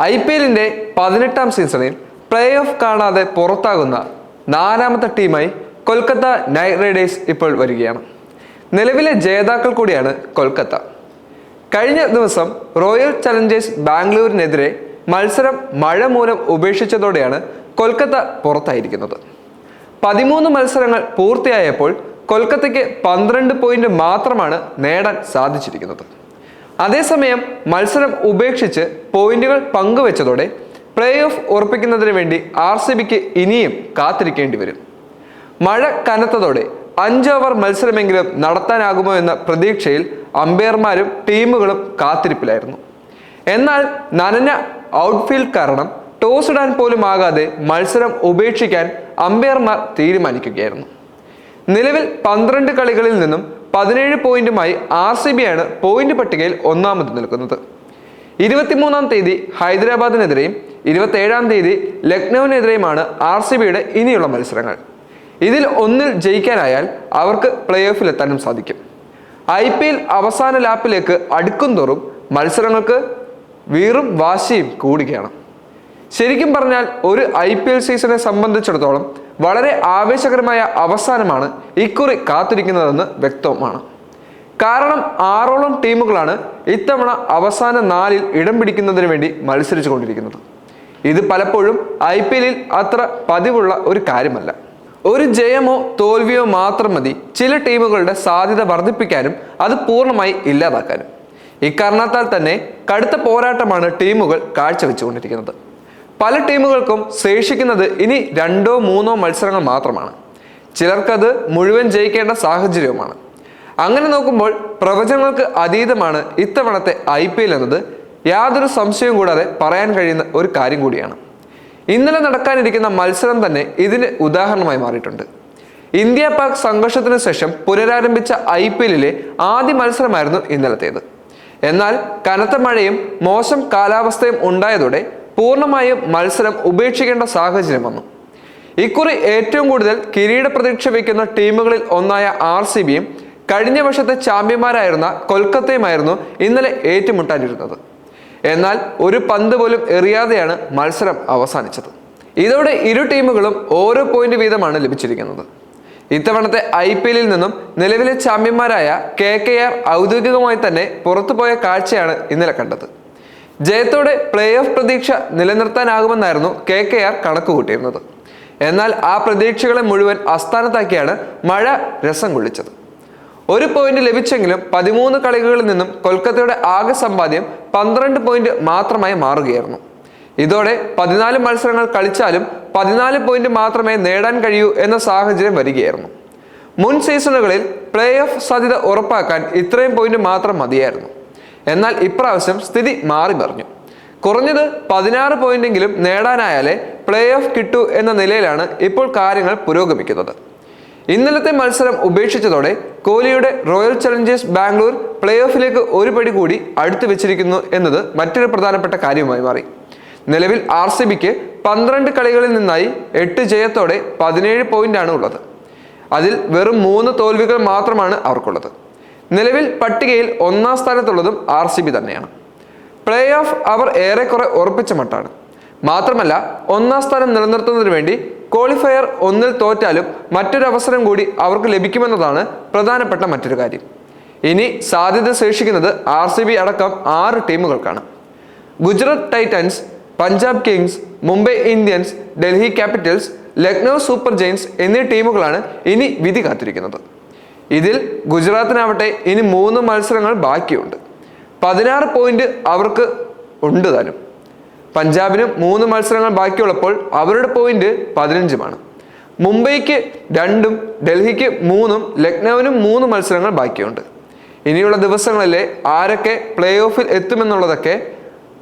I P എല്ലിന്റെ പതിനെട്ടാം സീസണിൽ പ്ലേ ഓഫ് കാണാതെ പുറത്താകുന്ന നാലാമത്തെ ടീമായി കൊൽക്കത്ത നൈറ്റ് റൈഡേഴ്സ് ഇപ്പോൾ വരികയാണ്. നിലവിലെ ജേതാക്കൾ കൂടിയാണ് കൊൽക്കത്ത. കഴിഞ്ഞ ദിവസം റോയൽ ചലഞ്ചേഴ്സ് ബാംഗ്ലൂരിനെതിരെ മത്സരം മഴ മൂലം ഉപേക്ഷിച്ചതോടെയാണ് കൊൽക്കത്ത പുറത്തായിരിക്കുന്നത്. പതിമൂന്ന് മത്സരങ്ങൾ പൂർത്തിയായപ്പോൾ കൊൽക്കത്തയ്ക്ക് പന്ത്രണ്ട് പോയിന്റ് മാത്രമാണ് നേടാൻ സാധിച്ചിരിക്കുന്നത്. അതേസമയം മത്സരം ഉപേക്ഷിച്ച് പോയിന്റുകൾ പങ്കുവെച്ചതോടെ പ്ലേ ഓഫ് ഉറപ്പിക്കുന്നതിന് വേണ്ടി ആർ സി ബിക്ക് ഇനിയും കാത്തിരിക്കേണ്ടി വരും. മഴ കനത്തതോടെ അഞ്ച് ഓവർ മത്സരമെങ്കിലും നടത്താനാകുമോ എന്ന പ്രതീക്ഷയിൽ അമ്പയർമാരും ടീമുകളും കാത്തിരിപ്പിലായിരുന്നു. എന്നാൽ നനഞ്ഞ ഔട്ട്ഫീൽഡ് കാരണം ടോസ് ഇടാൻ പോലും ആകാതെ മത്സരം ഉപേക്ഷിക്കാൻ അമ്പയർമാർ തീരുമാനിക്കുകയായിരുന്നു. നിലവിൽ പന്ത്രണ്ട് കളികളിൽ നിന്നും പതിനേഴ് പോയിന്റുമായി ആർ സി ബി ആണ് പോയിന്റ് പട്ടികയിൽ ഒന്നാമത് നിൽക്കുന്നത്. ഇരുപത്തിമൂന്നാം തീയതി ഹൈദരാബാദിനെതിരെയും ഇരുപത്തേഴാം തീയതി ലക്നൌവിനെതിരെയുമാണ് ആർ സി ബിയുടെ ഇനിയുള്ള മത്സരങ്ങൾ. ഇതിൽ ഒന്നിൽ ജയിക്കാനായാൽ അവർക്ക് പ്ലേ ഓഫിലെത്താനും സാധിക്കും. ഐ പി എൽ അവസാന ലാപ്പിലേക്ക് അടുക്കും തോറും മത്സരങ്ങൾക്ക് വീറും വാശിയും കൂടുകയാണ്. ശരിക്കും പറഞ്ഞാൽ ഒരു ഐ പി എൽ സീസണെ സംബന്ധിച്ചിടത്തോളം വളരെ ആവേശകരമായ അവസാനമാണ് ഇക്കുറി കാത്തിരിക്കുന്നതെന്ന് വ്യക്തവുമാണ്. കാരണം ആറോളം ടീമുകളാണ് ഇത്തവണ അവസാന നാലിൽ ഇടം പിടിക്കുന്നതിന് വേണ്ടി മത്സരിച്ചു കൊണ്ടിരിക്കുന്നത് ഇത് പലപ്പോഴും ഐ പി എല്ലിൽ അത്ര പതിവുള്ള ഒരു കാര്യമല്ല. ഒരു ജയമോ തോൽവിയോ മാത്രം മതി ചില ടീമുകളുടെ സാധ്യത വർദ്ധിപ്പിക്കാനും അത് പൂർണമായി ഇല്ലാതാക്കാനും. ഇക്കാരണത്താൽ തന്നെ കടുത്ത പോരാട്ടമാണ് ടീമുകൾ കാഴ്ചവെച്ചുകൊണ്ടിരിക്കുന്നത്. പല ടീമുകൾക്കും ശേഷിക്കുന്നത് ഇനി രണ്ടോ മൂന്നോ മത്സരങ്ങൾ മാത്രമാണ്. ചിലർക്കത് മുഴുവൻ ജയിക്കേണ്ട സാഹചര്യവുമാണ്. അങ്ങനെ നോക്കുമ്പോൾ പ്രവചനങ്ങൾക്ക് അതീതമാണ് ഇത്തവണത്തെ ഐ പി എൽ എന്നത് യാതൊരു സംശയവും കൂടാതെ പറയാൻ കഴിയുന്ന ഒരു കാര്യം കൂടിയാണ്. ഇന്നലെ നടക്കാനിരിക്കുന്ന മത്സരം തന്നെ ഇതിന് ഉദാഹരണമായി മാറിയിട്ടുണ്ട്. ഇന്ത്യ പാക് സംഘർഷത്തിന് ശേഷം പുനരാരംഭിച്ച ഐ പി എല്ലിലെ ആദ്യ മത്സരമായിരുന്നു ഇന്നലത്തേത്. എന്നാൽ കനത്ത മഴയും മോശം കാലാവസ്ഥയും ഉണ്ടായതോടെ പൂർണമായും മത്സരം ഉപേക്ഷിക്കേണ്ട സാഹചര്യം വന്നു. ഇക്കുറി ഏറ്റവും കൂടുതൽ കിരീട പ്രതീക്ഷ വയ്ക്കുന്ന ടീമുകളിൽ ഒന്നായ ആർ സി ബിയും കഴിഞ്ഞ വർഷത്തെ ചാമ്പ്യന്മാരായിരുന്ന കൊൽക്കത്തയുമായിരുന്നു ഇന്നലെ ഏറ്റുമുട്ടാനിരുന്നത്. എന്നാൽ ഒരു പന്ത് പോലും എറിയാതെയാണ് മത്സരം അവസാനിച്ചത്. ഇതോടെ ഇരു ടീമുകളും ഓരോ പോയിന്റ് വീതമാണ് ലഭിച്ചിരിക്കുന്നത്. ഇത്തവണത്തെ ഐ പി എല്ലിൽ നിന്നും നിലവിലെ ചാമ്പ്യന്മാരായ കെ കെ ആർ ഔദ്യോഗികമായി തന്നെ പുറത്തുപോയ കാഴ്ചയാണ് ഇന്നലെ കണ്ടത്. ജയത്തോടെ പ്ലേ ഓഫ് പ്രതീക്ഷ നിലനിർത്താനാകുമെന്നായിരുന്നു കെ കെ ആർ കണക്കുകൂട്ടിയിരുന്നത്. എന്നാൽ ആ പ്രതീക്ഷകളെ മുഴുവൻ അസ്ഥാനത്താക്കിയാണ് മഴ രസം കൊള്ളിച്ചത്. ഒരു പോയിന്റ് ലഭിച്ചെങ്കിലും പതിമൂന്ന് കളികളിൽ നിന്നും കൊൽക്കത്തയുടെ ആകെ സമ്പാദ്യം പന്ത്രണ്ട് പോയിന്റ് മാത്രമായി മാറുകയായിരുന്നു. ഇതോടെ പതിനാല് മത്സരങ്ങൾ കളിച്ചാലും പതിനാല് പോയിന്റ് മാത്രമേ നേടാൻ കഴിയൂ എന്ന സാഹചര്യം വരികയായിരുന്നു. മുൻ സീസണുകളിൽ പ്ലേ ഓഫ് സാധ്യത ഉറപ്പാക്കാൻ ഇത്രയും പോയിന്റ് മാത്രം മതിയായിരുന്നു. എന്നാൽ ഇപ്രാവശ്യം സ്ഥിതി മാറി മറിഞ്ഞു. കുറഞ്ഞത് പതിനാറ് പോയിന്റെങ്കിലും നേടാനായാലേ പ്ലേ ഓഫ് കിട്ടൂ എന്ന നിലയിലാണ് ഇപ്പോൾ കാര്യങ്ങൾ പുരോഗമിക്കുന്നത്. ഇന്നലത്തെ മത്സരം ഉപേക്ഷിച്ചതോടെ കോഹ്ലിയുടെ റോയൽ ചലഞ്ചേഴ്സ് ബാംഗ്ലൂർ പ്ലേ ഓഫിലേക്ക് ഒരു പടി കൂടി അടുത്ത് വെച്ചിരിക്കുന്നു എന്നത് മറ്റൊരു പ്രധാനപ്പെട്ട കാര്യമായി മാറി. നിലവിൽ ആർ സി ബിക്ക് പന്ത്രണ്ട് കളികളിൽ നിന്നായി എട്ട് ജയത്തോടെ പതിനേഴ് പോയിന്റാണ് ഉള്ളത്. അതിൽ വെറും മൂന്ന് തോൽവികൾ മാത്രമാണ് അവർക്കുള്ളത്. നിലവിൽ പട്ടികയിൽ ഒന്നാം സ്ഥാനത്തുള്ളതും ആർ സി ബി തന്നെയാണ്. പ്ലേ ഓഫ് അവർ ഏറെക്കുറെ ഉറപ്പിച്ച മട്ടാണ്. മാത്രമല്ല ഒന്നാം സ്ഥാനം നിലനിർത്തുന്നതിന് വേണ്ടി ക്വാളിഫയർ ഒന്നിൽ തോറ്റാലും മറ്റൊരു അവസരം കൂടി അവർക്ക് ലഭിക്കുമെന്നതാണ് പ്രധാനപ്പെട്ട മറ്റൊരു കാര്യം. ഇനി സാധ്യത ശേഷിക്കുന്നത് ആർ സി ബി അടക്കം ആറ് ടീമുകൾക്കാണ്. Gujarat Titans Punjab Kings Mumbai Indians Delhi Capitals Lucknow Super Giants എന്നീ ടീമുകളാണ് ഇനി വിധി കാത്തിരിക്കുന്നത്. ഇതിൽ ഗുജറാത്തിനാവട്ടെ ഇനി മൂന്ന് മത്സരങ്ങൾ ബാക്കിയുണ്ട്. പതിനാറ് പോയിന്റ് അവർക്ക് ഉണ്ട് താനും. പഞ്ചാബിനും മൂന്ന് മത്സരങ്ങൾ ബാക്കിയുള്ളപ്പോൾ അവരുടെ പോയിന്റ് പതിനഞ്ചുമാണ്. മുംബൈക്ക് രണ്ടും ഡൽഹിക്ക് മൂന്നും ലക്നൌവിനും മൂന്ന് മത്സരങ്ങൾ ബാക്കിയുണ്ട്. ഇനിയുള്ള ദിവസങ്ങളിലെ ആരൊക്കെ പ്ലേ ഓഫിൽ എത്തുമെന്നുള്ളതൊക്കെ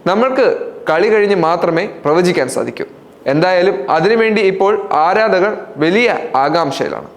നമ്മൾക്ക് കളി കഴിഞ്ഞ് മാത്രമേ പ്രവചിക്കാൻ സാധിക്കൂ. എന്തായാലും അതിനുവേണ്ടി ഇപ്പോൾ ആരാധകർ വലിയ ആകാംക്ഷയിലാണ്.